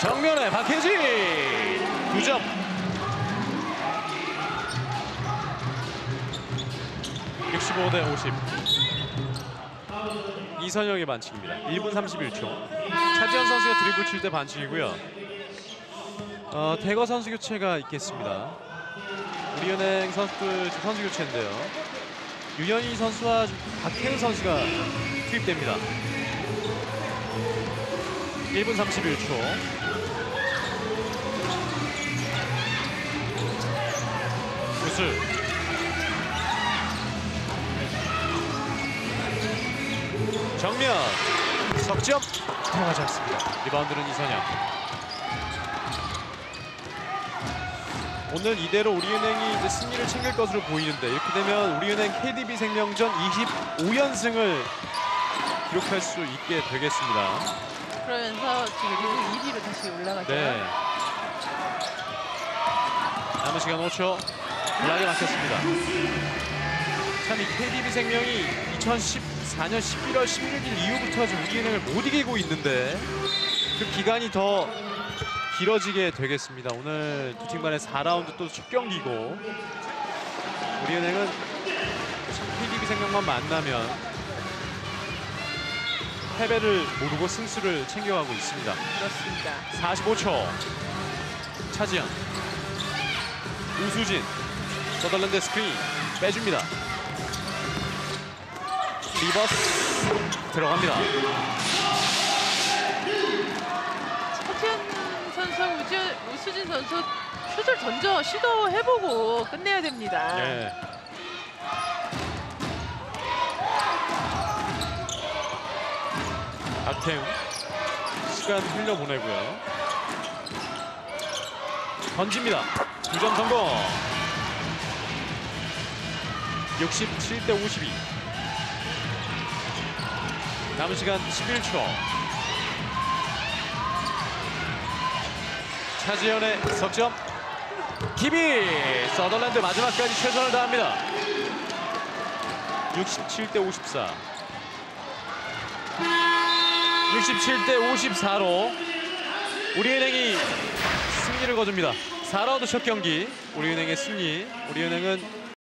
정면에 박혜진 2점. (65대 50) 이선영의 반칙입니다. 1분 31초. 차지현 선수가 드리블 칠 때 반칙이고요. 어, 대거 선수 교체가 있겠습니다. 우리은행 선수들 선수 교체인데요. 윤현희 선수와 박혜은 선수가 투입됩니다. 1분 31초. 구슬. 정면. 석점. 들어가지 않습니다. 리바운드는 이선영. 오늘 이대로 우리은행이 이제 승리를 챙길 것으로 보이는데 이렇게 되면 우리은행 KDB 생명전 25연승을 기록할 수 있게 되겠습니다. 그러면서 지금 리그 1위로 다시 올라가죠. 네. 남은 시간 5초. 블락이 막혔습니다. 참 이 KDB 생명이 2014년 11월 16일 이후부터 지금 우리은행을 못 이기고 있는데 그 기간이 더 길어지게 되겠습니다. 오늘 두 팀 간의 4라운드 또 첫 경기고 우리은행은 참 KDB 생명만 만나면 패배를 모르고 승수를 챙겨가고 있습니다. 그렇습니다. 45초 차지현 우수진 서덜랜드 스크린 빼줍니다. 리버스 들어갑니다. 차지현 선수, 우수진 선수 슛을 던져 시도해보고 끝내야 됩니다. 예. 박태웅 시간 흘려보내고요. 던집니다. 두 점 성공 67대 52 남은 시간 11초. 차지현의 석점. 기비 서덜랜드 마지막까지 최선을 다합니다. 67대 54 67대 54로 우리은행이 승리를 거둡니다. 4라운드 첫 경기 우리은행의 승리 우리은행은